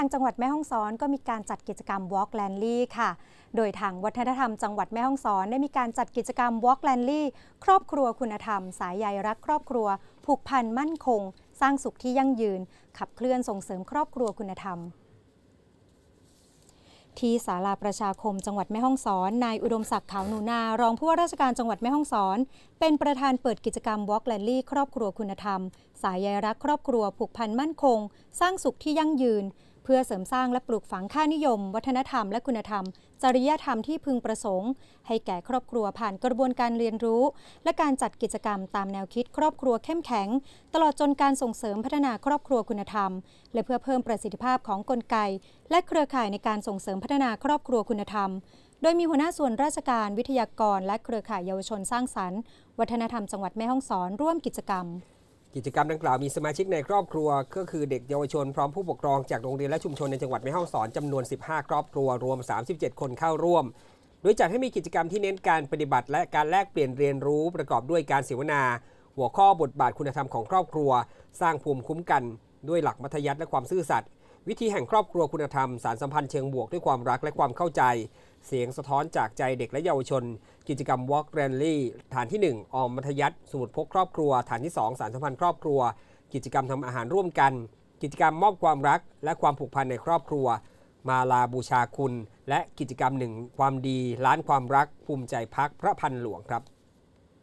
ทางจังหวัดแม่ฮ่องสอนก็มีการจัดกิจกรรม Walk l a n d l y ค่ะ โดยทางวัฒนธรรมจังหวัดแม่ฮ่องสอนได้มีการจัดกิจกรรม Walk l a n d l y ครอบครัวคุณธรรม สายใยรักครอบครัว ผูกพันมั่นคง สร้างสุขที่ยั่งยืน ขับเคลื่อนส่งเสริมครอบครัวคุณธรรมที่ศาลาประชาคมจังหวัดแม่ฮ่องสอน นายอุดมศักดิ์ขาวหนูนา รองผู้ว่าราชการจังหวัดแม่ฮ่องสอน เป็นประธานเปิดกิจกรรม Walk l a n d l y ครอบครัวคุณธรรม สายใยรักครอบครัวผูกพันมั่นคง สร้างสุขที่ยั่งยืน เพื่อเสริมสร้างและปลูกฝังค่านิยม วัฒนธรรมและคุณธรรม จริยธรรมที่พึงประสงค์ ให้แก่ครอบครัวผ่านกระบวนการเรียนรู้ และการจัดกิจกรรมตามแนวคิดครอบครัวเข้มแข็ง ตลอดจนการส่งเสริมพัฒนาครอบครัวคุณธรรม และเพื่อเพิ่มประสิทธิภาพของกลไก และเครือข่ายในการส่งเสริมพัฒนาครอบครัวคุณธรรมโดยมีหัวหน้าส่วนราชการวิทยากร และเครือข่ายเยาวชนสร้างสรรค์ วัฒนธรรมจังหวัดแม่ฮ่องสอนร่วมกิจกรรม กิจกรรมดังกล่าวมีสมาชิกในครอบครัว ก็คือเด็กเยาวชนพร้อมผู้ปกครองจากโรงเรียนและชุมชนในจังหวัดแม่ฮ่องสอนจำนวน 15 ครอบครัวรวม 37 คนเข้าร่วม โดยจัดให้มีกิจกรรมที่เน้นการปฏิบัติ และการแลกเปลี่ยนเรียนรู้ประกอบด้วยการเสวนา หัวข้อบทบาทคุณธรรมของครอบครัว สร้างภูมิคุ้มกัน ด้วยหลักมัธยัติและความซื่อสัตย์ วิธีแห่งครอบครัวคุณธรรม สารสัมพันธ์เชิงบวกด้วยความรักและความเข้าใจ เสียงสะท้อนจากใจเด็กและเยาวชน กิจกรรม Walk Rally ฐานที่ 1 ออมมัธยัติสมุดพกครอบครัว ฐานที่ 2 สารสัมพันธ์ครอบครัว กิจกรรมทำอาหารร่วมกัน กิจกรรมมอบความรัก และความผูกพันในครอบครัว มาลาบูชาคุณ และกิจกรรมหนึ่งความดีล้านความรักภูมิใจพักพระพันหลวงครับ